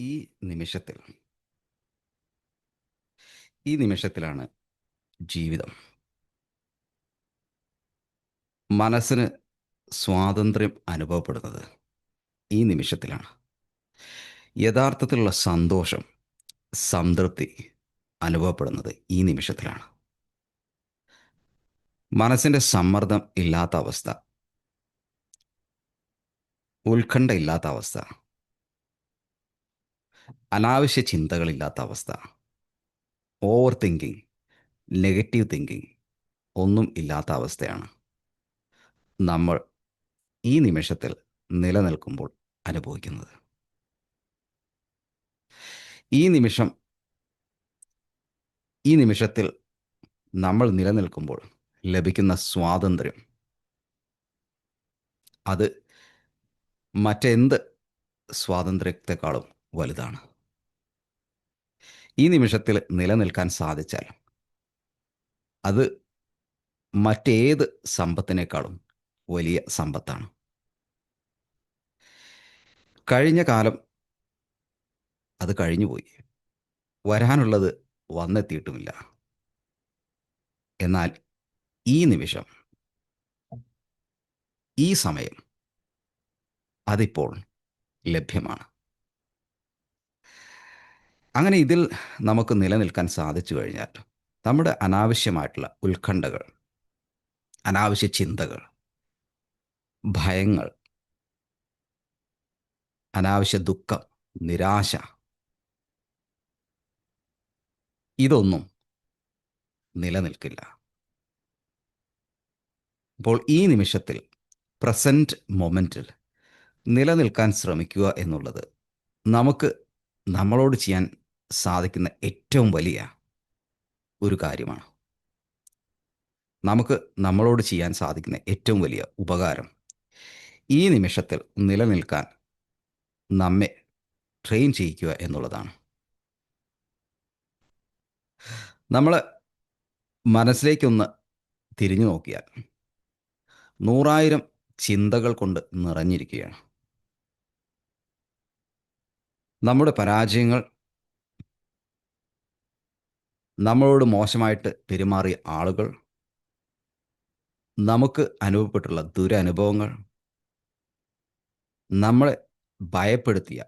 ഈ നിമിഷത്തിൽ. ഈ നിമിഷത്തിലാണ് ജീവിതം. മനസ്സിന് സ്വാതന്ത്ര്യം അനുഭവപ്പെടുന്നത് ഈ നിമിഷത്തിലാണ്. യഥാർത്ഥത്തിലുള്ള സന്തോഷം സംതൃപ്തി അനുഭവപ്പെടുന്നത് ഈ നിമിഷത്തിലാണ്. മനസ്സിന്റെ സമ്മർദ്ദം ഇല്ലാത്ത അവസ്ഥ ഉത്കണ്ഠ ഇല്ലാത്ത അവസ്ഥ അനാവശ്യ ചിന്തകളില്ലാത്ത അവസ്ഥ. ഓവർ തിങ്കിങ് നെഗറ്റീവ് തിങ്കിങ് ഒന്നും ഇല്ലാത്ത അവസ്ഥയാണ്. നമ്മൾ ഈ നിമിഷത്തിൽ നിലനിൽക്കുമ്പോൾ അനുഭവിക്കുന്നത്. ഈ നിമിഷം ഈ നിമിഷത്തിൽ നമ്മൾ നിലനിൽക്കുമ്പോൾ ലഭിക്കുന്ന സ്വാതന്ത്ര്യം. അത് മറ്റെന്ത് സ്വാതന്ത്ര്യത്തെക്കാളും വലുതാണ്. ഈ നിമിഷത്തിൽ നിലനിൽക്കാൻ സാധിച്ചാൽ അത് മറ്റേത് സമ്പത്തിനേക്കാളും വലിയ സമ്പത്താണ്. കഴിഞ്ഞ കാലം അത് കഴിഞ്ഞുപോയി വരാനുള്ളത് വന്നെത്തിയിട്ടുമില്ല. എന്നാൽ ഈ നിമിഷം ഈ സമയം അതിപ്പോൾ ലഭ്യമാണ്. അങ്ങനെ ഇതിൽ നമുക്ക് നിലനിൽക്കാൻ സാധിച്ചു കഴിഞ്ഞാൽ നമ്മുടെ അനാവശ്യമായിട്ടുള്ള ഉത്കണ്ഠകൾ അനാവശ്യ ചിന്തകൾ ഭയങ്ങൾ അനാവശ്യ ദുഃഖം നിരാശ ഇതൊന്നും നിലനിൽക്കില്ല. അപ്പോൾ ഈ നിമിഷത്തിൽ പ്രസന്റ് മൊമെന്റിൽ നിലനിൽക്കാൻ ശ്രമിക്കുക എന്നുള്ളത് നമുക്ക് നമ്മളോട് ചെയ്യാൻ സാധിക്കുന്ന ഏറ്റവും വലിയ ഒരു കാര്യമാണ്. നമുക്ക് നമ്മളോട് ചെയ്യാൻ സാധിക്കുന്ന ഏറ്റവും വലിയ ഉപകാരം ഈ നിമിഷത്തിൽ നിലനിൽക്കാൻ നമ്മെ ട്രെയിൻ ചെയ്യിക്കുക എന്നുള്ളതാണ്. നമ്മൾ മനസ്സിലേക്കൊന്ന് തിരിഞ്ഞു നോക്കിയാൽ നൂറായിരം ചിന്തകൾ കൊണ്ട് നിറഞ്ഞിരിക്കുകയാണ്. നമ്മുടെ പരാജയങ്ങൾ നമ്മളോട് മോശമായിട്ട് പെരുമാറിയ ആളുകൾ നമുക്ക് അനുഭവപ്പെട്ടുള്ള ദുരനുഭവങ്ങൾ നമ്മളെ ഭയപ്പെടുത്തിയ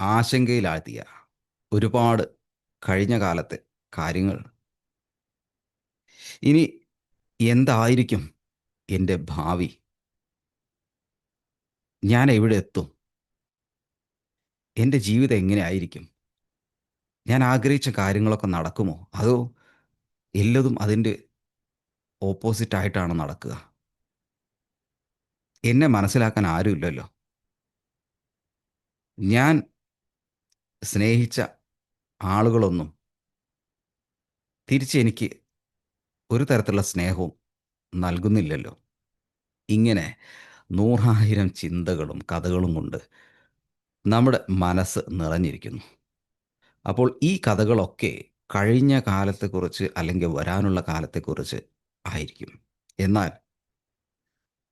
ആശങ്കയിലാഴ്ത്തിയ ഒരുപാട് കഴിഞ്ഞ കാലത്തെ കാര്യങ്ങൾ. ഇനി എന്തായിരിക്കും എന്റെ ഭാവി? ഞാൻ എവിടെ എത്തും? എന്റെ ജീവിതം എങ്ങനെ ആയിരിക്കും? ഞാൻ ആഗ്രഹിച്ച കാര്യങ്ങളൊക്കെ നടക്കുമോ? അതോ എല്ലതും അതിന്റെ ഓപ്പോസിറ്റ് ആയിട്ടാണ് നടക്കുക? എന്നെ മനസ്സിലാക്കാൻ ആരുമില്ലല്ലോ. ഞാൻ സ്നേഹിച്ച ആളുകളൊന്നും തിരിച്ചെനിക്ക് ഒരു തരത്തിലുള്ള സ്നേഹവും നൽകുന്നില്ലല്ലോ. ഇങ്ങനെ നൂറായിരം ചിന്തകളും കഥകളും കൊണ്ട് നമ്മുടെ മനസ്സ് നിറഞ്ഞിരിക്കുന്നു. അപ്പോൾ ഈ കഥകളൊക്കെ കഴിഞ്ഞ കാലത്തെക്കുറിച്ച് അല്ലെങ്കിൽ വരാനുള്ള കാലത്തെക്കുറിച്ച് ആയിരിക്കും. എന്നാൽ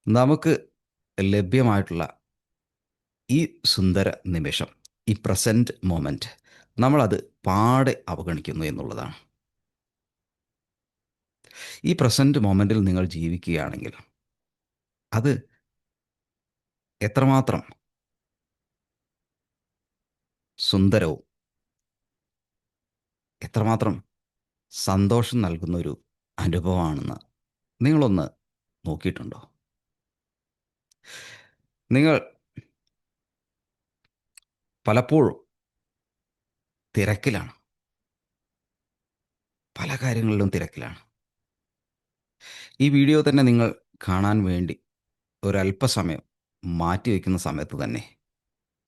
നമുക്ക് ലഭ്യമായിട്ടുള്ള ഈ സുന്ദര നിമിഷം ഈ പ്രസന്റ് മൊമെന്റ് നമ്മളത് പാടെ അവഗണിക്കുന്നു എന്നുള്ളതാണ്. ഈ പ്രസന്റ് മൊമെന്റിൽ നിങ്ങൾ ജീവിക്കുകയാണെങ്കിൽ അത് എത്രമാത്രം സുന്ദരവും എത്രമാത്രം സന്തോഷം നൽകുന്ന ഒരു അനുഭവമാണെന്ന് നിങ്ങളൊന്ന് നോക്കിയിട്ടുണ്ടോ? നിങ്ങൾ പലപ്പോഴും തിരക്കിലാണ്. പല കാര്യങ്ങളിലും തിരക്കിലാണ്. ഈ വീഡിയോ തന്നെ നിങ്ങൾ കാണാൻ വേണ്ടി ഒരല്പസമയം മാറ്റി വയ്ക്കുന്ന സമയത്ത് തന്നെ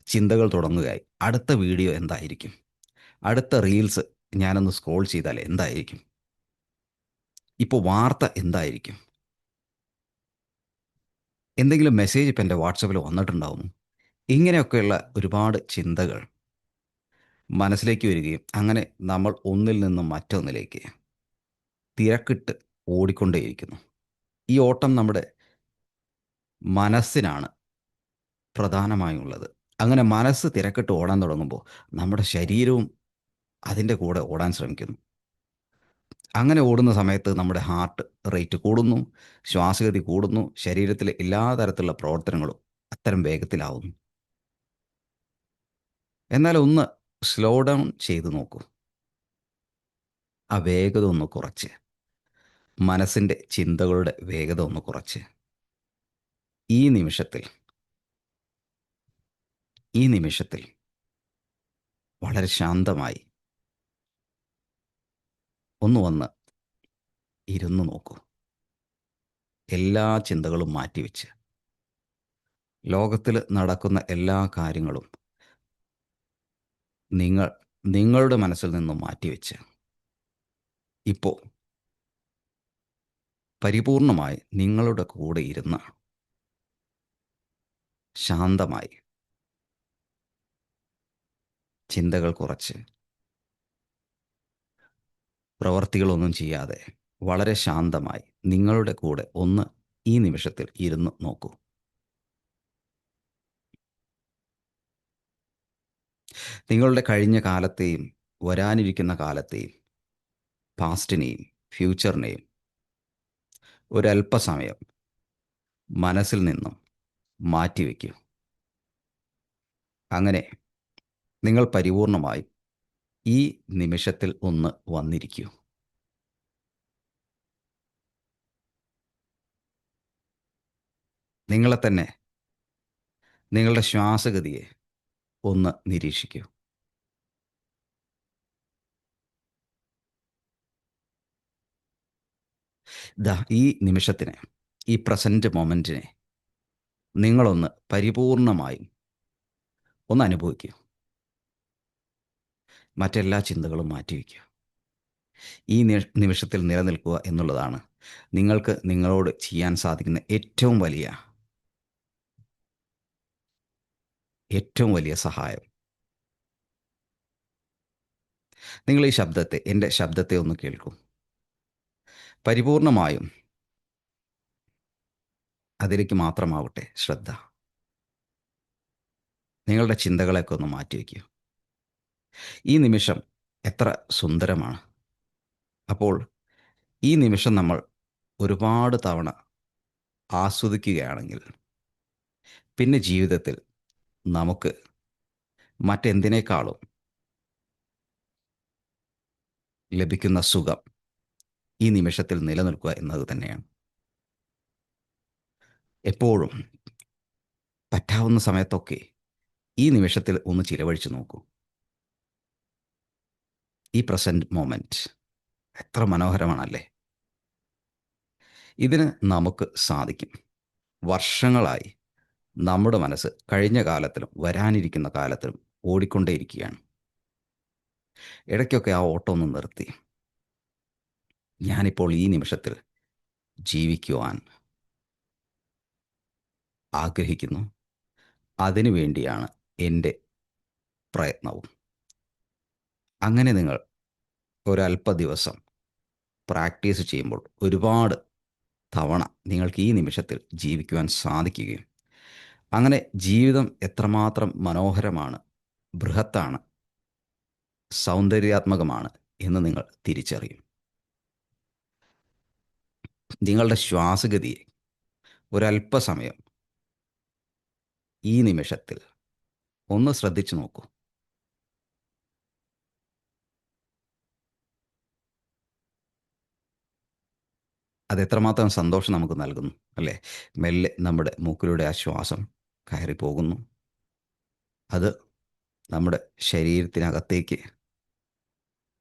ചിന്തകൾ തുടങ്ങുകയായി. അടുത്ത വീഡിയോ എന്തായിരിക്കും? അടുത്ത റീൽസ് ഞാനൊന്ന് സ്ക്രോൾ ചെയ്താൽ എന്തായിരിക്കും? ഇപ്പോൾ വാർത്ത എന്തായിരിക്കും? എന്തെങ്കിലും മെസ്സേജ് ഇപ്പം എന്റെ വാട്സപ്പിൽ വന്നിട്ടുണ്ടാവും ഇങ്ങനെയൊക്കെയുള്ള ഒരുപാട് ചിന്തകൾ മനസ്സിലേക്ക് വരികയും അങ്ങനെ നമ്മൾ ഒന്നിൽ നിന്നും മറ്റൊന്നിലേക്ക് തിരക്കിട്ട് ഓടിക്കൊണ്ടേയിരിക്കുന്നു. ഈ ഓട്ടം നമ്മുടെ മനസ്സിനാണ് പ്രധാനമായുള്ളത്. അങ്ങനെ മനസ്സ് തിരക്കിട്ട് ഓടാൻ തുടങ്ങുമ്പോൾ നമ്മുടെ ശരീരവും അതിന്റെ കൂടെ ഓടാൻ ശ്രമിക്കുന്നു. അങ്ങനെ ഓടുന്ന സമയത്ത് നമ്മുടെ ഹാർട്ട് റേറ്റ് കൂടുന്നു ശ്വാസഗതി കൂടുന്നു ശരീരത്തിലെ എല്ലാ തരത്തിലുള്ള പ്രവർത്തനങ്ങളും അത്തരം വേഗത്തിലാവുന്നു. എന്നാൽ ഒന്ന് സ്ലോ ഡൗൺ ചെയ്ത് നോക്കൂ. ആ വേഗത ഒന്ന് കുറച്ച്. മനസ്സിന്റെ ചിന്തകളുടെ വേഗത ഒന്ന് കുറച്ച്. ഈ നിമിഷത്തിൽ ഈ നിമിഷത്തിൽ വളരെ ശാന്തമായി ഒന്ന് വന്ന് ഇരുന്ന് നോക്കൂ. എല്ലാ ചിന്തകളും മാറ്റിവെച്ച്. ലോകത്തിൽ നടക്കുന്ന എല്ലാ കാര്യങ്ങളും നിങ്ങൾ നിങ്ങളുടെ മനസ്സിൽ നിന്നും മാറ്റിവെച്ച്. ഇപ്പോൾ പരിപൂർണമായി നിങ്ങളുടെ കൂടെ ഇരുന്ന് ശാന്തമായി ചിന്തകൾ കുറച്ച് പ്രവർത്തികളൊന്നും ചെയ്യാതെ വളരെ ശാന്തമായി നിങ്ങളുടെ കൂടെ ഒന്ന് ഈ നിമിഷത്തിൽ ഇരുന്ന് നോക്കൂ. നിങ്ങളുടെ കഴിഞ്ഞ കാലത്തെയും വരാനിരിക്കുന്ന കാലത്തെയും പാസ്റ്റിനെയും ഫ്യൂച്ചറിനെയും ഒരല്പസമയം മനസ്സിൽ നിന്നും മാറ്റിവെക്കൂ അങ്ങനെ നിങ്ങൾ പരിപൂർണമായും ഈ നിമിഷത്തിൽ ഒന്ന് വന്നിരിക്കൂ. നിങ്ങളെ തന്നെ നിങ്ങളുടെ ശ്വാസഗതിയെ ഒന്ന് നിരീക്ഷിക്കൂ. ദാ ഈ നിമിഷത്തിനെ ഈ പ്രസന്റ് മൊമെന്റിനെ നിങ്ങളൊന്ന് പരിപൂർണമായും ഒന്ന് അനുഭവിക്കൂ. മറ്റെല്ലാ ചിന്തകളും മാറ്റിവെക്കുക ഈ നിമിഷത്തിൽ നിലനിൽക്കുക എന്നുള്ളതാണ് നിങ്ങൾക്ക് നിങ്ങളോട് ചെയ്യാൻ സാധിക്കുന്ന ഏറ്റവും വലിയ ഏറ്റവും വലിയ സഹായം. നിങ്ങൾ ഈ ശബ്ദത്തെ എന്റെ ശബ്ദത്തെ ഒന്ന് കേൾക്കും. പരിപൂർണമായും അതിലേക്ക് മാത്രമാവട്ടെ ശ്രദ്ധ. നിങ്ങളുടെ ചിന്തകളെയൊക്കെ ഒന്ന് മാറ്റിവെക്കൂ ഈ നിമിഷം എത്ര സുന്ദരമാണ്. അപ്പോൾ ഈ നിമിഷം നമ്മൾ ഒരുപാട് തവണ ആസ്വദിക്കുകയാണെങ്കിൽ പിന്നെ ജീവിതത്തിൽ നമുക്ക് മറ്റെന്തിനേക്കാളും ലഭിക്കുന്ന സുഖം ഈ നിമിഷത്തിൽ നിലനിൽക്കുക എന്നത് തന്നെയാണ്. എപ്പോഴും പറ്റാവുന്ന സമയത്തൊക്കെ ഈ നിമിഷത്തിൽ ഒന്ന് ചിലവഴിച്ച് നോക്കൂ. ഈ പ്രസന്റ് മൊമെന്റ് എത്ര മനോഹരമാണല്ലേ? ഇതിന് നമുക്ക് സാധിക്കും. വർഷങ്ങളായി നമ്മുടെ മനസ്സ് കഴിഞ്ഞ കാലത്തിലും വരാനിരിക്കുന്ന കാലത്തിലും ഓടിക്കൊണ്ടേയിരിക്കുകയാണ്. ഇടയ്ക്കൊക്കെ ആ ഓട്ടം ഒന്ന് നിർത്തി. ഞാനിപ്പോൾ ഈ നിമിഷത്തിൽ ജീവിക്കുവാൻ ആഗ്രഹിക്കുന്നു. അതിനു വേണ്ടിയാണ് എന്റെ പ്രയത്നവും. അങ്ങനെ നിങ്ങൾ ഒരല്പ ദിവസം പ്രാക്ടീസ് ചെയ്യുമ്പോൾ ഒരുപാട് തവണ നിങ്ങൾക്ക് ഈ നിമിഷത്തിൽ ജീവിക്കുവാൻ സാധിക്കുകയും അങ്ങനെ ജീവിതം എത്രമാത്രം മനോഹരമാണ് ബൃഹത്താണ് സൗന്ദര്യാത്മകമാണ് എന്ന് നിങ്ങൾ തിരിച്ചറിയും. നിങ്ങളുടെ ശ്വാസഗതിയെ ഒരല്പസമയം ഈ നിമിഷത്തിൽ ഒന്ന് ശ്രദ്ധിച്ചു നോക്കൂ. അത് എത്രമാത്രം സന്തോഷം നമുക്ക് നൽകുന്നു അല്ലേ? മെല്ലെ നമ്മുടെ മൂക്കിലൂടെ ആ ശ്വാസം കയറി പോകുന്നു. അത് നമ്മുടെ ശരീരത്തിനകത്തേക്ക്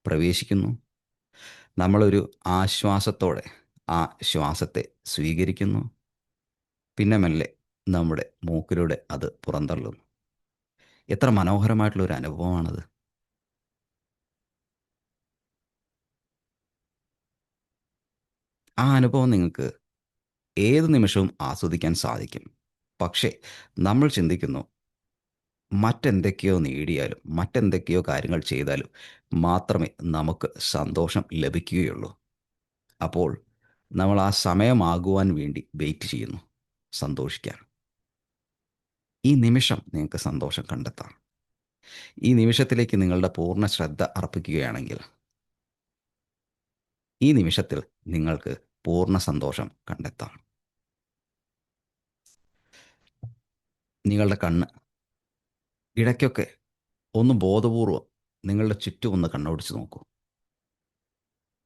പ്രവേശിക്കുന്നു. നമ്മളൊരു ആശ്വാസത്തോടെ ആ ശ്വാസത്തെ സ്വീകരിക്കുന്നു. പിന്നെ മെല്ലെ നമ്മുടെ മൂക്കിലൂടെ അത് പുറന്തള്ളുന്നു. എത്ര മനോഹരമായിട്ടുള്ള ഒരു അനുഭവമാണത്. ആ അനുഭവം നിങ്ങൾക്ക് ഏത് നിമിഷവും ആസ്വദിക്കാൻ സാധിക്കും. പക്ഷേ നമ്മൾ ചിന്തിക്കുന്നു മറ്റെന്തൊക്കെയോ നേടിയാലും മറ്റെന്തൊക്കെയോ കാര്യങ്ങൾ ചെയ്താലും മാത്രമേ നമുക്ക് സന്തോഷം ലഭിക്കുകയുള്ളൂ. അപ്പോൾ നമ്മൾ ആ സമയമാകുവാൻ വേണ്ടി വെയിറ്റ് ചെയ്യുന്നു സന്തോഷിക്കാൻ. ഈ നിമിഷം നിങ്ങൾക്ക് സന്തോഷം കണ്ടെത്താം. ഈ നിമിഷത്തിലേക്ക് നിങ്ങളുടെ പൂർണ ശ്രദ്ധ അർപ്പിക്കുകയാണെങ്കിൽ ഈ നിമിഷത്തിൽ നിങ്ങൾക്ക് പൂർണ സന്തോഷം കണ്ടെത്താം. നിങ്ങളുടെ കണ്ണ് ഇടയ്ക്കൊക്കെ ഒന്ന് ബോധപൂർവം നിങ്ങളുടെ ചുറ്റും ഒന്ന് കണ്ണോടിച്ച് നോക്കൂ.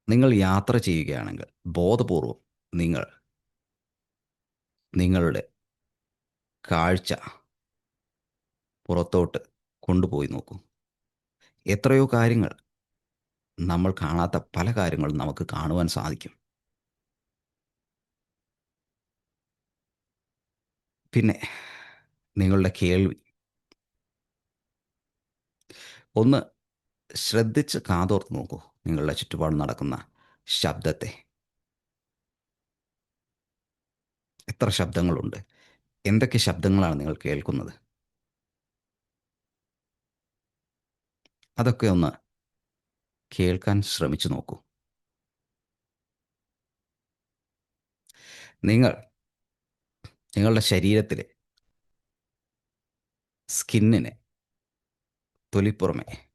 നിങ്ങൾ യാത്ര ചെയ്യുകയാണെങ്കിൽ ബോധപൂർവം നിങ്ങൾ നിങ്ങളുടെ കാഴ്ച പുറത്തോട്ട് കൊണ്ടുപോയി നോക്കൂ. എത്രയോ കാര്യങ്ങൾ നമ്മൾ കാണാത്ത പല കാര്യങ്ങളും നമുക്ക് കാണുവാൻ സാധിക്കും. പിന്നെ നിങ്ങളുടെ കേൾവി ഒന്ന് ശ്രദ്ധിച്ച് കാതോർത്ത് നോക്കൂ. നിങ്ങളുടെ ചുറ്റുപാട് നടക്കുന്ന ശബ്ദത്തെ. എത്ര ശബ്ദങ്ങളുണ്ട്? എന്തൊക്കെ ശബ്ദങ്ങളാണ് നിങ്ങൾ കേൾക്കുന്നത്? അതൊക്കെ ഒന്ന് കേൾക്കാൻ ശ്രമിച്ചു നോക്കൂ. നിങ്ങൾ നിങ്ങളുടെ ശരീരത്തിൽ സ്കിന്നിന് തൊലിപ്പുറമെ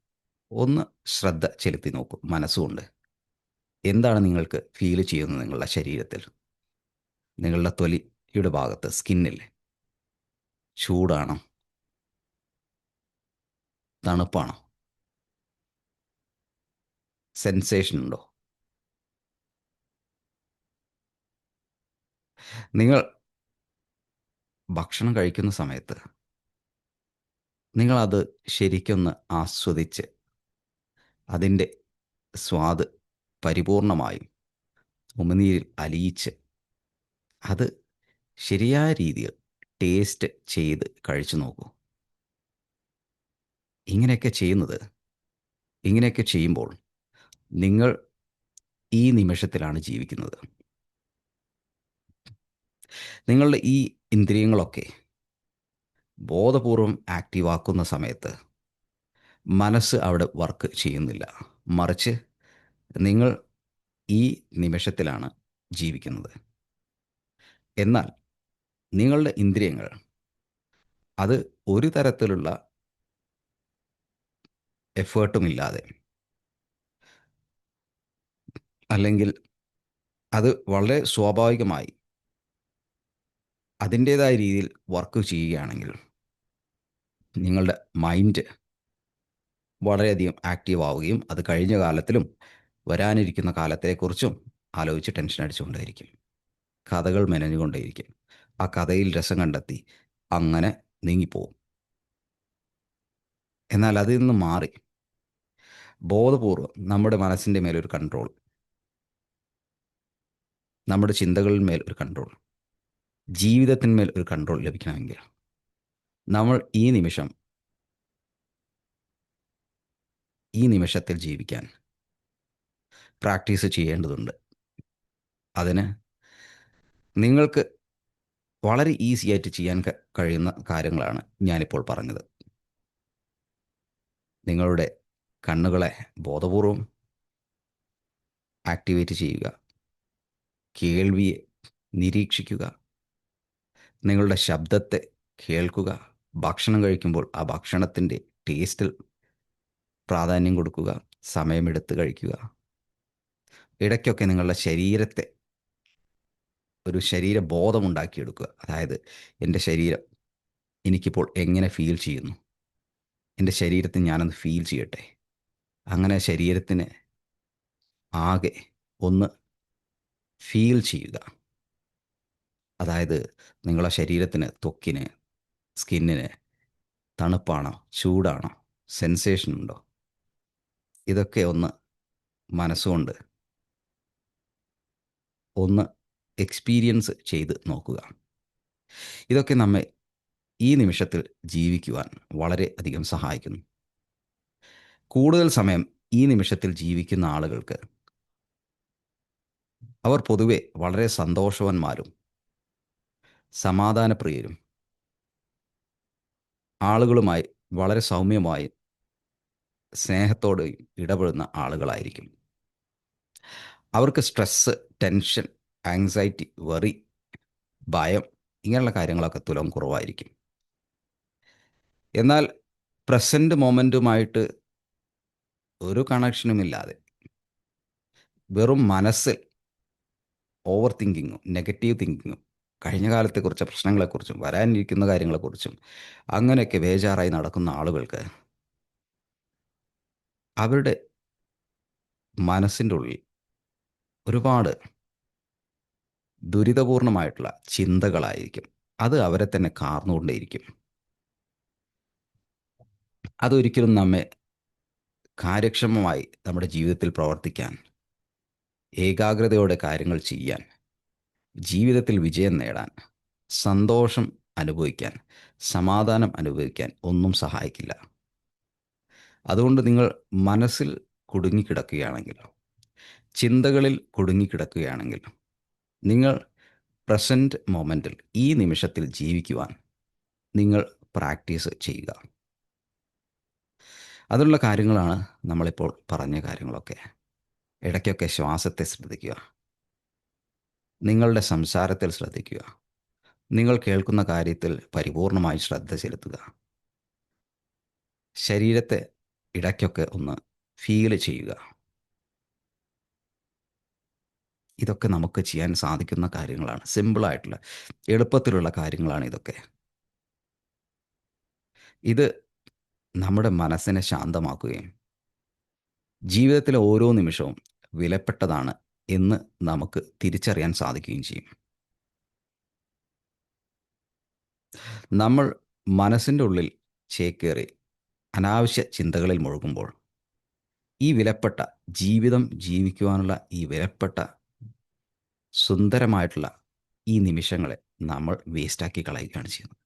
ഒന്ന് ശ്രദ്ധ ചെലുത്തി നോക്കൂ മനസ്സുകൊണ്ട്. എന്താണ് നിങ്ങൾക്ക് ഫീൽ ചെയ്യുന്നത് നിങ്ങളുടെ ശരീരത്തിൽ? നിങ്ങളുടെ തൊലിയുടെ ഭാഗത്ത് സ്കിന്നിൽ ചൂടാണോ? തണുപ്പാണോ? സെൻസേഷൻ ഉണ്ടോ? നിങ്ങൾ ഭക്ഷണം കഴിക്കുന്ന സമയത്ത് നിങ്ങളത് ശരിക്കൊന്ന് ആസ്വദിച്ച് അതിന്റെ സ്വാദ് പരിപൂർണമായും ഉമിനീരിൽ അലിയിച്ച് അത് ശരിയായ രീതിയിൽ ടേസ്റ്റ് ചെയ്ത് കഴിച്ചു നോക്കൂ. ഇങ്ങനെയൊക്കെ ചെയ്യുന്നത് ഇങ്ങനെയൊക്കെ ചെയ്യുമ്പോൾ നിങ്ങൾ ഈ നിമിഷത്തിലാണ് ജീവിക്കുന്നത്. നിങ്ങളുടെ ഈ ഇന്ദ്രിയങ്ങളൊക്കെ ബോധപൂർവം ആക്റ്റീവാക്കുന്ന സമയത്ത് മനസ്സ് അവിടെ വർക്ക് ചെയ്യുന്നില്ല. മറിച്ച് നിങ്ങൾ ഈ നിമിഷത്തിലാണ് ജീവിക്കുന്നത്. എന്നാൽ നിങ്ങളുടെ ഇന്ദ്രിയങ്ങൾ അത് ഒരു തരത്തിലുള്ള എഫേർട്ടുമില്ലാതെ അല്ലെങ്കിൽ അത് വളരെ സ്വാഭാവികമായി അതിന്റേതായ രീതിയിൽ വർക്ക് ചെയ്യുകയാണെങ്കിൽ നിങ്ങളുടെ മൈൻഡ് വളരെയധികം ആക്റ്റീവ് ആവുകയും അത് കഴിഞ്ഞ കാലത്തിലും വരാനിരിക്കുന്ന കാലത്തെക്കുറിച്ചും ആലോചിച്ച് ടെൻഷൻ അടിച്ചുകൊണ്ടേയിരിക്കും. കഥകൾ മെനഞ്ഞുകൊണ്ടേയിരിക്കും. ആ കഥയിൽ രസം കണ്ടെത്തി അങ്ങനെ നീങ്ങിപ്പോവും. എന്നാൽ അതിൽ നിന്ന് മാറി ബോധപൂർവം നമ്മുടെ മനസ്സിന്റെ മേലൊരു കൺട്രോൾ നമ്മുടെ ചിന്തകളിൽ മേൽ ഒരു കൺട്രോൾ ജീവിതത്തിന്മേൽ ഒരു കൺട്രോൾ ലഭിക്കണമെങ്കിൽ നമ്മൾ ഈ നിമിഷം ഈ നിമിഷത്തിൽ ജീവിക്കാൻ പ്രാക്ടീസ് ചെയ്യേണ്ടതുണ്ട്. അതിന് നിങ്ങൾക്ക് വളരെ ഈസി ആയിട്ട് ചെയ്യാൻ കഴിയുന്ന കാര്യങ്ങളാണ് ഞാനിപ്പോൾ പറഞ്ഞത്. നിങ്ങളുടെ കണ്ണുകളെ ബോധപൂർവം ആക്ടിവേറ്റ് ചെയ്യുക. കേൾവിയെ നിരീക്ഷിക്കുക. നിങ്ങളുടെ ശബ്ദത്തെ കേൾക്കുക. ഭക്ഷണം കഴിക്കുമ്പോൾ ആ ഭക്ഷണത്തിന്റെ ടേസ്റ്റിൽ പ്രാധാന്യം കൊടുക്കുക. സമയമെടുത്ത് കഴിക്കുക. ഇടയ്ക്കൊക്കെ നിങ്ങളുടെ ശരീരത്തെ ഒരു ശരീരബോധം ഉണ്ടാക്കിയെടുക്കുക അതായത് എന്റെ ശരീരം എനിക്കിപ്പോൾ എങ്ങനെ ഫീൽ ചെയ്യുന്നു? എന്റെ ശരീരത്തെ ഞാനൊന്ന് ഫീൽ ചെയ്യട്ടെ? അങ്ങനെ ശരീരത്തിന് ആകെ ഒന്ന് ഫീൽ ചെയ്യുക. അതായത് നിങ്ങളുടെ ശരീരത്തിന് ത്വക്കിന് സ്കിന്നിന് തണുപ്പാണോ ചൂടാണോ സെൻസേഷൻ ഉണ്ടോ? ഇതൊക്കെ ഒന്ന് മനസ്സുകൊണ്ട് ഒന്ന് എക്സ്പീരിയൻസ് ചെയ്ത് നോക്കുക. ഇതൊക്കെ നമ്മെ ഈ നിമിഷത്തിൽ ജീവിക്കുവാൻ വളരെ അധികം സഹായിക്കുന്നു. കൂടുതൽ സമയം ഈ നിമിഷത്തിൽ ജീവിക്കുന്ന ആളുകൾക്ക് അവർ പൊതുവെ വളരെ സന്തോഷവാന്മാരും സമാധാനപ്രിയരും. ആളുകളുമായി വളരെ സൗമ്യമായി സ്നേഹത്തോടെ ഇടപെടുന്ന ആളുകളായിരിക്കും. അവർക്ക് സ്ട്രെസ്സ് ടെൻഷൻ ആങ്സൈറ്റി വെറി ഭയം ഇങ്ങനെയുള്ള കാര്യങ്ങളൊക്കെ തുലം കുറവായിരിക്കും. എന്നാൽ പ്രസന്റ് മൊമെന്റുമായിട്ട് ഒരു കണക്ഷനുമില്ലാതെ വെറും മനസ്സിൽ ഓവർ തിങ്കിങ്ങും നെഗറ്റീവ് തിങ്കിങ്ങും കഴിഞ്ഞ കാലത്തെക്കുറിച്ച് പ്രശ്നങ്ങളെക്കുറിച്ചും വരാനിരിക്കുന്ന കാര്യങ്ങളെക്കുറിച്ചും അങ്ങനെയൊക്കെ ബേജാറായി നടക്കുന്ന ആളുകൾക്ക് അവരുടെ മനസ്സിന്റെ ഉള്ളിൽ ഒരുപാട് ദുരിതപൂർണമായിട്ടുള്ള ചിന്തകളായിരിക്കും. അത് അവരെ തന്നെ കാർന്നുകൊണ്ടേയിരിക്കും. അതൊരിക്കലും നമ്മെ കാര്യക്ഷമമായി നമ്മുടെ ജീവിതത്തിൽ പ്രവർത്തിക്കാൻ ഏകാഗ്രതയോടെ കാര്യങ്ങൾ ചെയ്യാൻ ജീവിതത്തിൽ വിജയം നേടാൻ സന്തോഷം അനുഭവിക്കാൻ സമാധാനം അനുഭവിക്കാൻ ഒന്നും സഹായിക്കില്ല. അതുകൊണ്ട് നിങ്ങൾ മനസ്സിൽ കുടുങ്ങിക്കിടക്കുകയാണെങ്കിൽ ചിന്തകളിൽ കുടുങ്ങിക്കിടക്കുകയാണെങ്കിൽ നിങ്ങൾ പ്രസന്റ് മൊമെന്റിൽ ഈ നിമിഷത്തിൽ ജീവിക്കുവാൻ നിങ്ങൾ പ്രാക്ടീസ് ചെയ്യുക. അതിനുള്ള കാര്യങ്ങളാണ് നമ്മളിപ്പോൾ പറഞ്ഞ കാര്യങ്ങളൊക്കെ. ഇടയ്ക്കൊക്കെ ശ്വാസത്തെ ശ്രദ്ധിക്കുക. നിങ്ങളുടെ സംസാരത്തിൽ ശ്രദ്ധിക്കുക. നിങ്ങൾ കേൾക്കുന്ന കാര്യത്തിൽ പരിപൂർണമായി ശ്രദ്ധ ചെലുത്തുക. ശരീരത്തെ ഇടയ്ക്കൊക്കെ ഒന്ന് ഫീൽ ചെയ്യുക. ഇതൊക്കെ നമുക്ക് ചെയ്യാൻ സാധിക്കുന്ന കാര്യങ്ങളാണ്. സിമ്പിളായിട്ടുള്ള എളുപ്പത്തിലുള്ള കാര്യങ്ങളാണ് ഇതൊക്കെ. ഇത് നമ്മുടെ മനസ്സിനെ ശാന്തമാക്കുകയും ജീവിതത്തിലെ ഓരോ നിമിഷവും വിലപ്പെട്ടതാണ് എന്ന് നമുക്ക് തിരിച്ചറിയാൻ സാധിക്കുകയും ചെയ്യും. നമ്മൾ മനസ്സിന്റെ ഉള്ളിൽ ചേക്കേറി അനാവശ്യ ചിന്തകളിൽ മുഴുകുമ്പോൾ ഈ വിലപ്പെട്ട ജീവിതം ജീവിക്കുവാനുള്ള ഈ വിലപ്പെട്ട സുന്ദരമായിട്ടുള്ള ഈ നിമിഷങ്ങളെ നമ്മൾ വേസ്റ്റാക്കി കളയുകയാണ് ചെയ്യുന്നത്.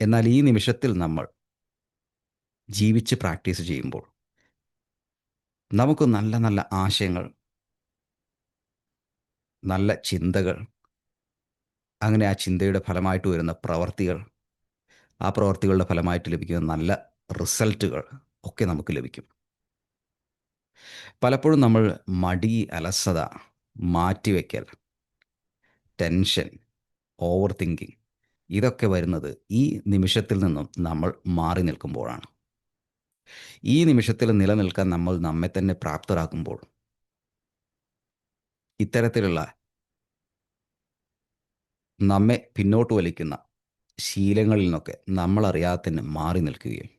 എന്നാൽ ഈ നിമിഷത്തിൽ നമ്മൾ ജീവിച്ച് പ്രാക്ടീസ് ചെയ്യുമ്പോൾ നമുക്ക് നല്ല നല്ല ആശയങ്ങൾ നല്ല ചിന്തകൾ അങ്ങനെ ആ ചിന്തയുടെ ഫലമായിട്ട് വരുന്ന പ്രവർത്തികൾ ആ പ്രവർത്തികളുടെ ഫലമായിട്ട് ലഭിക്കുന്ന നല്ല റിസൾട്ടുകൾ ഒക്കെ നമുക്ക് ലഭിക്കും. പലപ്പോഴും നമ്മൾ മടി അലസത മാറ്റിവെക്കൽ ടെൻഷൻ ഓവർ തിങ്കിങ് ഇതൊക്കെ വരുന്നത് ഈ നിമിഷത്തിൽ നിന്നും നമ്മൾ മാറി നിൽക്കുമ്പോഴാണ്. ഈ നിമിഷത്തിൽ നിലനിൽക്കാൻ നമ്മൾ നമ്മെ തന്നെ പ്രാപ്തരാക്കുമ്പോൾ ഇത്തരത്തിലുള്ള നമ്മെ പിന്നോട്ട് വലിക്കുന്ന ശീലങ്ങളിൽ നിന്നൊക്കെ നമ്മളറിയാതെ തന്നെ മാറി നിൽക്കുകയും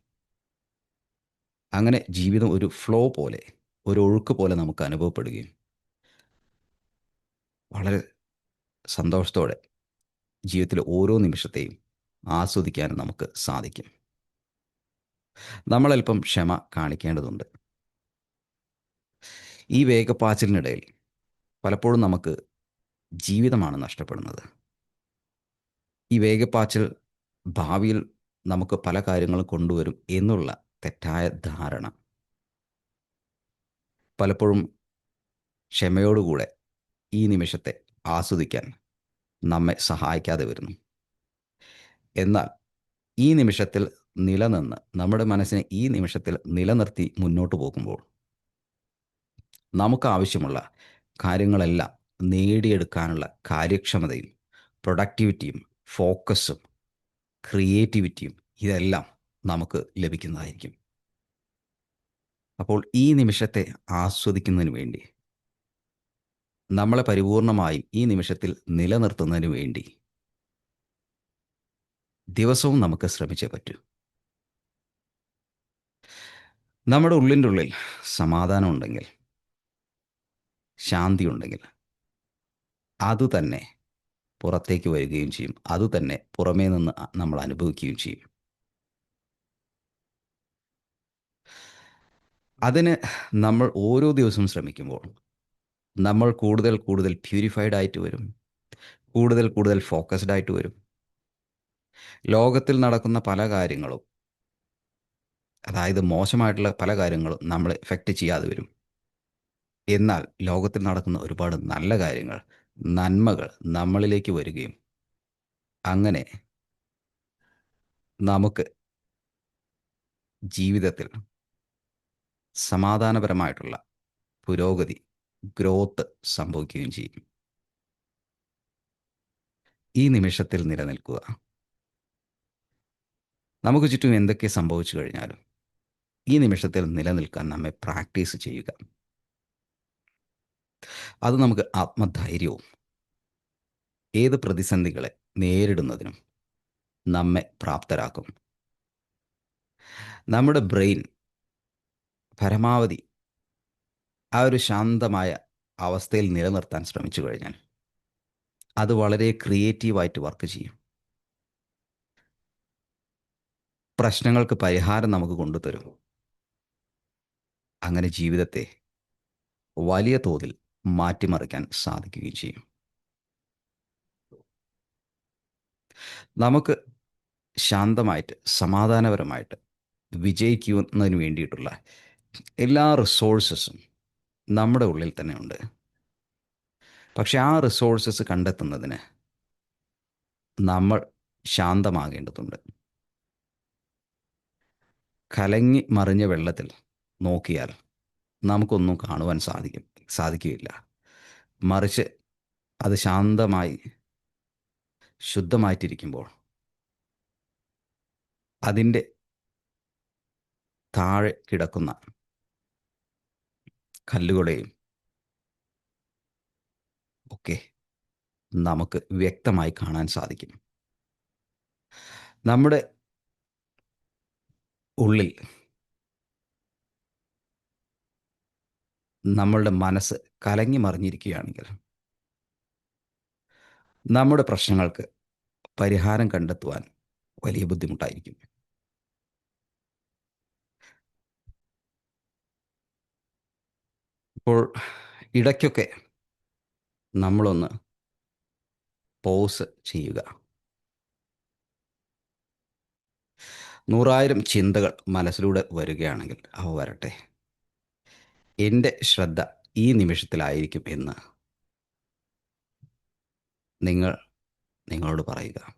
അങ്ങനെ ജീവിതം ഒരു ഫ്ലോ പോലെ ഒരു ഒഴുക്ക് പോലെ നമുക്ക് അനുഭവപ്പെടുകയും വളരെ സന്തോഷത്തോടെ ജീവിതത്തിലെ ഓരോ നിമിഷത്തെയും ആസ്വദിക്കാൻ നമുക്ക് സാധിക്കും. നമ്മളൽപ്പം ക്ഷമ കാണിക്കേണ്ടതുണ്ട്. ഈ വേഗപ്പാച്ചിലിനിടയിൽ പലപ്പോഴും നമുക്ക് ജീവിതമാണ് നഷ്ടപ്പെടുന്നത്. ഈ വേഗപ്പാച്ചിൽ ഭാവിയിൽ നമുക്ക് പല കാര്യങ്ങളും കൊണ്ടുവരും എന്നുള്ള തെറ്റായ ധാരണ. പലപ്പോഴും ക്ഷമയോടുകൂടെ ഈ നിമിഷത്തെ ആസ്വദിക്കാൻ നമ്മെ സഹായിക്കാതെ വരുന്നു. എന്നാൽ ഈ നിമിഷത്തിൽ നിലനിന്ന് നമ്മുടെ മനസ്സിനെ ഈ നിമിഷത്തിൽ നിലനിർത്തി മുന്നോട്ട് പോകുമ്പോൾ നമുക്ക് ആവശ്യമുള്ള കാര്യങ്ങളെല്ലാം നേടിയെടുക്കാനുള്ള കാര്യക്ഷമതയും പ്രൊഡക്ടിവിറ്റിയും ഫോക്കസും ക്രിയേറ്റിവിറ്റിയും ഇതെല്ലാം നമുക്ക് ലഭിക്കുന്നതായിരിക്കും. അപ്പോൾ ഈ നിമിഷത്തെ ആസ്വദിക്കുന്നതിന് വേണ്ടി നമ്മളെ പരിപൂർണമായും ഈ നിമിഷത്തിൽ നിലനിർത്തുന്നതിന് വേണ്ടി ദിവസവും നമുക്ക് ശ്രമിച്ചേ പറ്റൂ. നമ്മുടെ ഉള്ളിന്റെ ഉള്ളിൽ സമാധാനം ഉണ്ടെങ്കിൽ ശാന്തി ഉണ്ടെങ്കിൽ അതുതന്നെ പുറത്തേക്ക് വരികയും ചെയ്യും. അതുതന്നെ പുറമേ നിന്ന് നമ്മൾ അനുഭവിക്കുകയും ചെയ്യും. അതിന് നമ്മൾ ഓരോ ദിവസവും ശ്രമിക്കുമ്പോൾ നമ്മൾ കൂടുതൽ കൂടുതൽ പ്യൂരിഫൈഡ് ആയിട്ട് വരും. കൂടുതൽ കൂടുതൽ ഫോക്കസ്ഡ് ആയിട്ട് വരും. ലോകത്തിൽ നടക്കുന്ന പല കാര്യങ്ങളും അതായത് മോശമായിട്ടുള്ള പല കാര്യങ്ങളും നമ്മളെ എഫക്റ്റ് ചെയ്യാതെ വരും. എന്നാൽ ലോകത്തിൽ നടക്കുന്ന ഒരുപാട് നല്ല കാര്യങ്ങൾ നന്മകൾ നമ്മളിലേക്ക് വരികയും അങ്ങനെ നമുക്ക് ജീവിതത്തിൽ സമാധാനപരമായിട്ടുള്ള പുരോഗതി ഗ്രോത്ത് സംഭവിക്കുകയും ചെയ്യും. ഈ നിമിഷത്തിൽ നിലനിൽക്കുക. നമുക്ക് ചുറ്റും എന്തൊക്കെ സംഭവിച്ചു കഴിഞ്ഞാലും ഈ നിമിഷത്തിൽ നിലനിൽക്കാൻ നമ്മെ പ്രാക്ടീസ് ചെയ്യുക. അത് നമുക്ക് ആത്മധൈര്യവും ഏത് പ്രതിസന്ധികളെ നേരിടുന്നതിനും നമ്മെ പ്രാപ്തരാക്കും. നമ്മുടെ ബ്രെയിൻ പരമാവധി ആ ഒരു ശാന്തമായ അവസ്ഥയിൽ നിലനിർത്താൻ ശ്രമിച്ചു കഴിഞ്ഞാൽ അത് വളരെ ക്രിയേറ്റീവായിട്ട് വർക്ക് ചെയ്യും. പ്രശ്നങ്ങൾക്ക് പരിഹാരം നമുക്ക് കൊണ്ടുതരും. അങ്ങനെ ജീവിതത്തെ വലിയ തോതിൽ മാറ്റിമറിക്കാൻ സാധിക്കുകയും ചെയ്യും. നമുക്ക് ശാന്തമായിട്ട് സമാധാനപരമായിട്ട് വിജയിക്കുന്നതിന് വേണ്ടിയിട്ടുള്ള എല്ലാ റിസോഴ്സസും നമ്മുടെ ഉള്ളിൽ തന്നെ ഉണ്ട്. പക്ഷെ ആ റിസോഴ്സസ് കണ്ടെത്തുന്നതിന് നമ്മൾ ശാന്തമാകേണ്ടതുണ്ട്. കലങ്ങി മറിഞ്ഞ വെള്ളത്തിൽ നോക്കിയാൽ നമുക്കൊന്നും കാണുവാൻ സാധിക്കും സാധിക്കുകയില്ല. മറിച്ച് അത് ശാന്തമായി ശുദ്ധമായിട്ടിരിക്കുമ്പോൾ അതിന്റെ താഴെ കിടക്കുന്ന കല്ലുകളെയും ഒക്കെ നമുക്ക് വ്യക്തമായി കാണാൻ സാധിക്കും. നമ്മുടെ ഉള്ളിൽ നമ്മളുടെ മനസ്സ് കലങ്ങി മറിഞ്ഞിരിക്കുകയാണെങ്കിൽ നമ്മുടെ പ്രശ്നങ്ങൾക്ക് പരിഹാരം കണ്ടെത്തുവാൻ വലിയ ബുദ്ധിമുട്ടായിരിക്കും. അപ്പോൾ ഇടയ്ക്കൊക്കെ നമ്മളൊന്ന് പോസ് ചെയ്യുക. നൂറായിരം ചിന്തകൾ മനസ്സിലൂടെ വരികയാണെങ്കിൽ അവ വരട്ടെ. എന്റെ ശ്രദ്ധ ഈ നിമിഷത്തിലായിരിക്കും എന്ന് നിങ്ങൾ നിങ്ങളോട് പറയുക.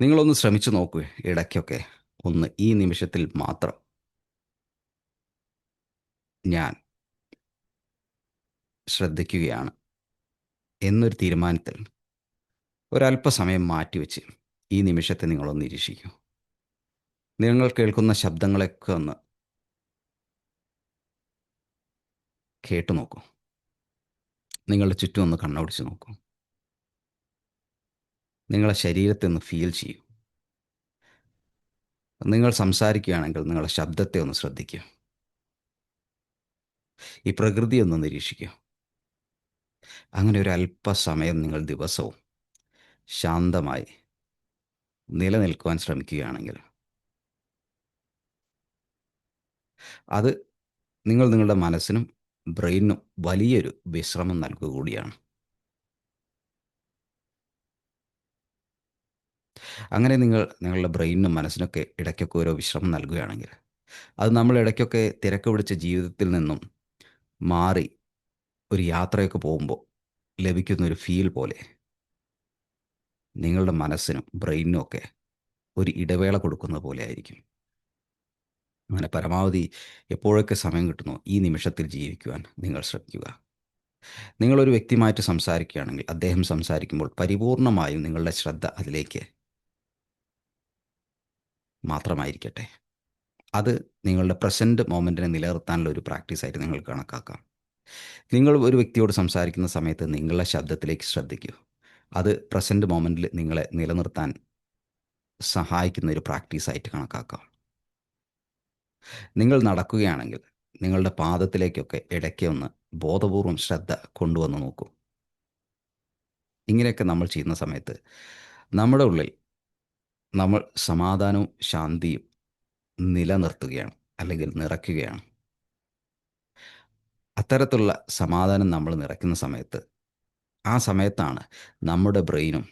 നിങ്ങളൊന്ന് ശ്രമിച്ചു നോക്കൂ ഇടയ്ക്കൊക്കെ. ഒന്ന് ഈ നിമിഷത്തിൽ മാത്രം. ഞാൻ ശ്രദ്ധിക്കുകയാണ് എന്നൊരു തീരുമാനത്തിൽ ഒരല്പസമയം മാറ്റിവെച്ച് ഈ നിമിഷത്തെ നിങ്ങളൊന്ന് നിരീക്ഷിക്കൂ. നിങ്ങൾ കേൾക്കുന്ന ശബ്ദങ്ങളൊക്കെ ഒന്ന് കേട്ടു നോക്കൂ. നിങ്ങളുടെ ചുറ്റും ഒന്ന് കണ്ണോടിച്ച് നോക്കൂ. നിങ്ങളെ ശരീരത്തെ ഒന്ന് ഫീൽ ചെയ്യൂ. നിങ്ങൾ സംസാരിക്കുകയാണെങ്കിൽ നിങ്ങളുടെ ശബ്ദത്തെ ഒന്ന് ശ്രദ്ധിക്കൂ ഈ പ്രകൃതി ഒന്ന് നിരീക്ഷിക്കൂ അങ്ങനെ ഒരു അല്പസമയം നിങ്ങൾ ദിവസവും ശാന്തമായി നിലനിൽക്കുവാൻ ശ്രമിക്കുകയാണെങ്കിൽ അത് നിങ്ങൾ നിങ്ങളുടെ മനസ്സിനും ബ്രെയിനും വലിയൊരു വിശ്രമം നൽകുക കൂടിയാണ്. അങ്ങനെ നിങ്ങൾ നിങ്ങളുടെ ബ്രെയിനും മനസ്സിനൊക്കെ ഇടയ്ക്കൊക്കെ ഓരോ വിശ്രമം നൽകുകയാണെങ്കിൽ അത് നമ്മൾ ഇടയ്ക്കൊക്കെ തിരക്ക് പിടിച്ച ജീവിതത്തിൽ നിന്നും മാറി ഒരു യാത്രയൊക്കെ പോകുമ്പോൾ ലഭിക്കുന്ന ഒരു ഫീൽ പോലെ നിങ്ങളുടെ മനസ്സിനും ബ്രെയിനും ഒക്കെ ഒരു ഇടവേള കൊടുക്കുന്ന പോലെ ആയിരിക്കും. അങ്ങനെ പരമാവധി എപ്പോഴൊക്കെ സമയം കിട്ടുന്നോ ഈ നിമിഷത്തിൽ ജീവിക്കുവാൻ നിങ്ങൾ ശ്രമിക്കുക. നിങ്ങളൊരു വ്യക്തിയുമായിട്ട് സംസാരിക്കുകയാണെങ്കിൽ അദ്ദേഹം സംസാരിക്കുമ്പോൾ പരിപൂർണമായും നിങ്ങളുടെ ശ്രദ്ധ അതിലേക്ക് മാത്രമായിരിക്കട്ടെ. അത് നിങ്ങളുടെ പ്രസന്റ് മൊമെന്റിനെ നിലനിർത്താനുള്ള ഒരു പ്രാക്ടീസായിട്ട് നിങ്ങൾ കണക്കാക്കാം. നിങ്ങൾ ഒരു വ്യക്തിയോട് സംസാരിക്കുന്ന സമയത്ത് നിങ്ങളുടെ ശബ്ദത്തിലേക്ക് ശ്രദ്ധിക്കൂ അത് പ്രസന്റ് മൊമെന്റിൽ നിങ്ങളെ നിലനിർത്താൻ സഹായിക്കുന്ന ഒരു പ്രാക്ടീസായിട്ട് കണക്കാക്കാം. നിങ്ങൾ നടക്കുകയാണെങ്കിൽ നിങ്ങളുടെ പാദത്തിലേക്കൊക്കെ ഇടയ്ക്ക് ഒന്ന് ബോധപൂർവം ശ്രദ്ധ കൊണ്ടുവന്ന് നോക്കൂ. ഇങ്ങനെയൊക്കെ നമ്മൾ ചെയ്യുന്ന സമയത്ത് നമ്മുടെ ഉള്ളിൽ നമ്മൾ സമാധാനവും ശാന്തിയും നിലനിർത്തുകയാണ് അല്ലെങ്കിൽ നിറയ്ക്കുകയാണ്. അത്തരത്തിലുള്ള സമാധാനം നമ്മൾ നിറയ്ക്കുന്ന സമയത്ത് ആ സമയത്താണ് നമ്മുടെ ബ്രെയിനും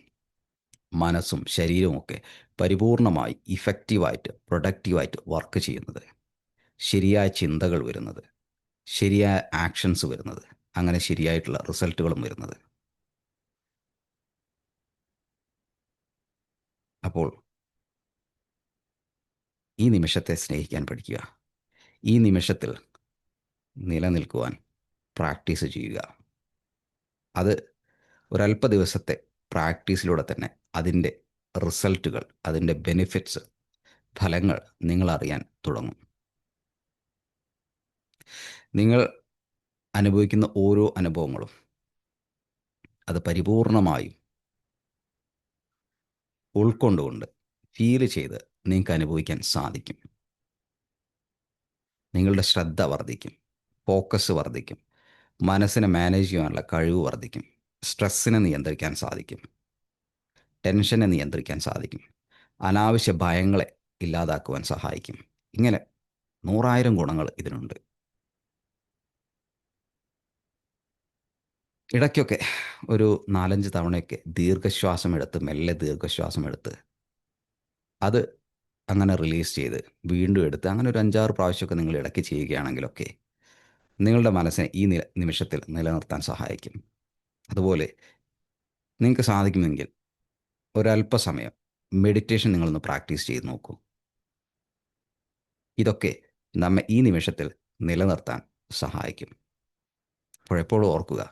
മനസ്സും ശരീരവും ഒക്കെ പരിപൂർണമായി ഇഫക്റ്റീവായിട്ട് പ്രൊഡക്റ്റീവായിട്ട് വർക്ക് ചെയ്യുന്നത്. ശരിയായ ചിന്തകൾ വരുന്നത് ശരിയായ ആക്ഷൻസ് വരുന്നത് അങ്ങനെ ശരിയായിട്ടുള്ള റിസൾട്ടുകളും വരുന്നത്. അപ്പോൾ ഈ നിമിഷത്തെ സ്നേഹിക്കാൻ പഠിക്കുക. ഈ നിമിഷത്തിൽ നിലനിൽക്കുവാൻ പ്രാക്ടീസ് ചെയ്യുക. അത് ഒരല്പ ദിവസത്തെ പ്രാക്ടീസിലൂടെ തന്നെ അതിന്റെ റിസൾട്ടുകൾ അതിന്റെ ബെനിഫിറ്റ്സ് ഫലങ്ങൾ നിങ്ങൾ അറിയാൻ തുടങ്ങും. നിങ്ങൾ അനുഭവിക്കുന്ന ഓരോ അനുഭവങ്ങളും അത് പരിപൂർണമായും ഉൾക്കൊണ്ടുകൊണ്ട് ഫീൽ ചെയ്ത് നിങ്ങൾക്ക് അനുഭവിക്കാൻ സാധിക്കും. നിങ്ങളുടെ ശ്രദ്ധ വർദ്ധിക്കും ഫോക്കസ് വർദ്ധിക്കും മനസ്സിനെ മാനേജ് ചെയ്യാനുള്ള കഴിവ് വർദ്ധിക്കും സ്ട്രെസ്സിനെ നിയന്ത്രിക്കാൻ സാധിക്കും ടെൻഷനെ നിയന്ത്രിക്കാൻ സാധിക്കും അനാവശ്യ ഭയങ്ങളെ ഇല്ലാതാക്കുവാൻ സഹായിക്കും. ഇങ്ങനെ നൂറായിരം ഗുണങ്ങൾ ഇതിനുണ്ട്. ഇടയ്ക്കൊക്കെ ഒരു നാലഞ്ച് തവണയൊക്കെ ദീർഘശ്വാസം എടുത്ത് മെല്ലെ ദീർഘശ്വാസം എടുത്ത് അത് അങ്ങനെ റിലീസ് ചെയ്ത് വീണ്ടും എടുത്ത് അങ്ങനെ ഒരു അഞ്ചാറ് പ്രാവശ്യമൊക്കെ നിങ്ങൾ ഇടയ്ക്ക് ചെയ്യുകയാണെങ്കിലൊക്കെ നിങ്ങളുടെ മനസ്സിനെ ഈ നിമിഷത്തിൽ നിലനിർത്താൻ സഹായിക്കും. അതുപോലെ നിങ്ങൾക്ക് സാധിക്കുമെങ്കിൽ ഒരല്പസമയം മെഡിറ്റേഷൻ നിങ്ങളൊന്ന് പ്രാക്ടീസ് ചെയ്ത് നോക്കൂ. ഇതൊക്കെ നമ്മെ ഈ നിമിഷത്തിൽ നിലനിർത്താൻ സഹായിക്കും. അപ്പോഴെപ്പോഴും ഓർക്കുക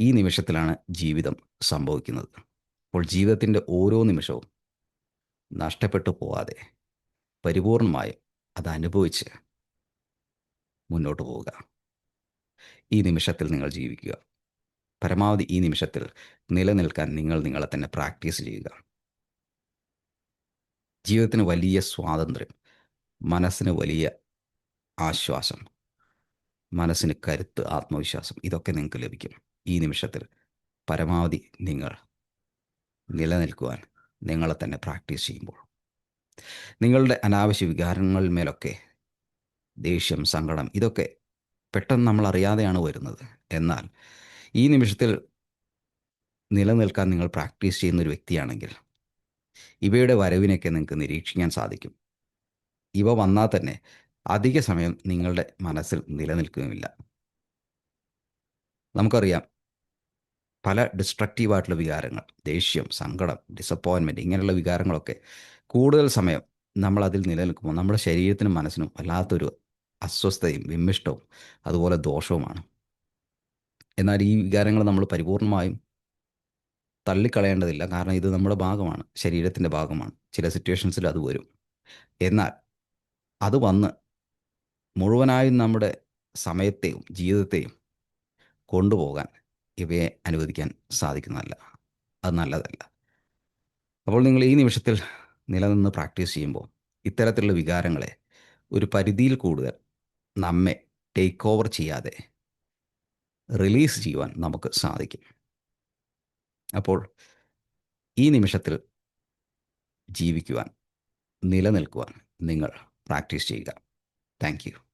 ഈ നിമിഷത്തിലാണ് ജീവിതം സംഭവിക്കുന്നത്. അപ്പോൾ ജീവിതത്തിന്റെ ഓരോ നിമിഷവും നഷ്ടപ്പെട്ടു പോവാതെ പരിപൂർണമായും അത് അനുഭവിച്ച് മുന്നോട്ട് പോവുക. ഈ നിമിഷത്തിൽ നിങ്ങൾ ജീവിക്കുക. പരമാവധി ഈ നിമിഷത്തിൽ നിലനിൽക്കാൻ നിങ്ങൾ നിങ്ങളെ തന്നെ പ്രാക്ടീസ് ചെയ്യുക. ജീവിതത്തിന് വലിയ സ്വാതന്ത്ര്യം മനസ്സിന് വലിയ ആശ്വാസം മനസ്സിന് കരുത്ത് ആത്മവിശ്വാസം ഇതൊക്കെ നിങ്ങൾക്ക് ലഭിക്കും. ഈ നിമിഷത്തിൽ പരമാവധി നിങ്ങൾ നിലനിൽക്കുവാൻ നിങ്ങളെ തന്നെ പ്രാക്ടീസ് ചെയ്യുമ്പോൾ. നിങ്ങളുടെ അനാവശ്യ വികാരങ്ങളിന്മേലൊക്കെ ദേഷ്യം സങ്കടം ഇതൊക്കെ പെട്ടെന്ന് നമ്മൾ അറിയാതെയാണ് വരുന്നത്. എന്നാൽ ഈ നിമിഷത്തിൽ നിലനിൽക്കാൻ നിങ്ങൾ പ്രാക്ടീസ് ചെയ്യുന്ന ഒരു വ്യക്തിയാണെങ്കിൽ ഇവയുടെ വരവിനൊക്കെ നിങ്ങൾക്ക് നിരീക്ഷിക്കാൻ സാധിക്കും. ഇവ വന്നാൽ തന്നെ അധിക സമയം നിങ്ങളുടെ മനസ്സിൽ നിലനിൽക്കുകയുമില്ല. നമുക്കറിയാം. പല ഡിസ്ട്രക്റ്റീവായിട്ടുള്ള വികാരങ്ങൾ ദേഷ്യം സങ്കടം ഡിസപ്പോയിൻമെന്റ് ഇങ്ങനെയുള്ള വികാരങ്ങളൊക്കെ കൂടുതൽ സമയം നമ്മൾ അതിൽ നിലനിൽക്കുമ്പോൾ നമ്മുടെ ശരീരത്തിനും മനസ്സിനും വല്ലാത്തൊരു അസ്വസ്ഥതയും വിമ്മിഷ്ടവും അതുപോലെ ദോഷവുമാണ്. എന്നാൽ ഈ വികാരങ്ങൾ നമ്മൾ പരിപൂർണമായും തള്ളിക്കളയേണ്ടതില്ല. കാരണം ഇത് നമ്മുടെ ഭാഗമാണ് ശരീരത്തിന്റെ ഭാഗമാണ്. ചില സിറ്റുവേഷൻസിൽ അത് വരും. എന്നാൽ അത് വന്ന് മുഴുവനായും നമ്മുടെ സമയത്തെയും ജീവിതത്തെയും കൊണ്ടുപോകാൻ ഇവയെ അനുവദിക്കാൻ സാധിക്കുന്നതല്ല. അത് നല്ലതല്ല. അപ്പോൾ നിങ്ങൾ ഈ നിമിഷത്തിൽ നിലനിന്ന് പ്രാക്ടീസ് ചെയ്യുമ്പോൾ ഇത്തരത്തിലുള്ള വികാരങ്ങളെ ഒരു പരിധിയിൽ കൂടുതൽ നമ്മെ ടേക്ക് ഓവർ ചെയ്യാതെ റിലീസ് ചെയ്യുവാൻ നമുക്ക് സാധിക്കും. അപ്പോൾ ഈ നിമിഷത്തിൽ ജീവിക്കുവാൻ നിലനിൽക്കുവാൻ നിങ്ങൾ പ്രാക്ടീസ് ചെയ്യുക. താങ്ക്